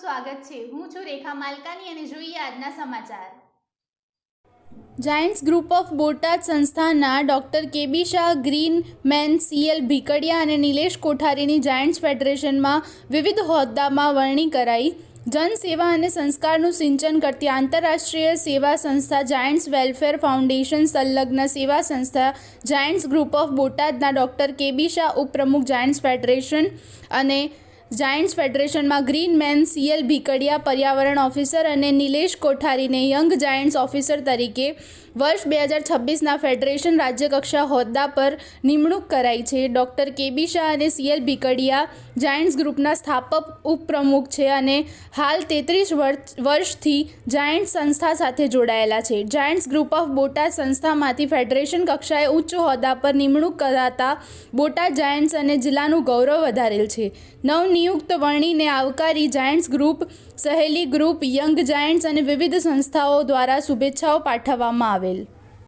સ્વાગત છે. હું છું રેખા માલકાની અને જોઈએ આજના સમાચાર. જાયન્ટ્સ ગ્રુપ ઓફ બોટાદ સંસ્થાના doctor K B Shah, green man C L Bhikadiya અને નિલેશ કોઠારીની જાયન્ટ્સ ફેડરેશનમાં વિવિધ હોદ્દામાં વરણી કરાઈ. જનસેવા અને સંસ્કારનું સિંચન કરતી આંતરરાષ્ટ્રીય સેવા સંસ્થા જાયન્ટ્સ વેલફેર ફાઉન્ડેશન સંલગ્ન સેવા સંસ્થા જાયન્ટ્સ ગ્રુપ ઓફ બોટાદના ડૉક્ટર કેબી શાહ ઉપપ્રમુખ જાયન્ટ્સ ફેડરેશન અને Giants ફેડરેશનમાં green man C L Bhikadiya પર્યાવરણ ઓફિસર અને નિલેશ કોઠારીને યંગ જાયન્ટ્સ ઓફિસર તરીકે વર્ષ બે હજાર છવ્વીસના ફેડરેશન રાજ્યકક્ષા હોદ્દા પર નિમણૂક કરાઈ છે. ડૉક્ટર કેબી શાહ અને સીએલ ભીકડિયા જાયન્ટ્સ ગ્રુપના સ્થાપક, ઉપપ્રમુખ છે અને હાલ તેત્રીસ વર્ષથી જાયન્ટ્સ સંસ્થા સાથે જોડાયેલા છે. જાયન્ટ્સ ગ્રુપ ઓફ બોટાદ સંસ્થામાંથી ફેડરેશન કક્ષાએ ઉચ્ચ હોદ્દા પર નિમણૂક કરાતા બોટાદ જાયન્ટ્સ અને જિલ્લાનું ગૌરવ વધારેલ છે. નવનિયુક્ત વર્ણીને આવકારી Giants Group Saheli Group young Giants અને વિવિધ સંસ્થાઓ દ્વારા શુભેચ્છાઓ પાઠવવામાં આવેલ.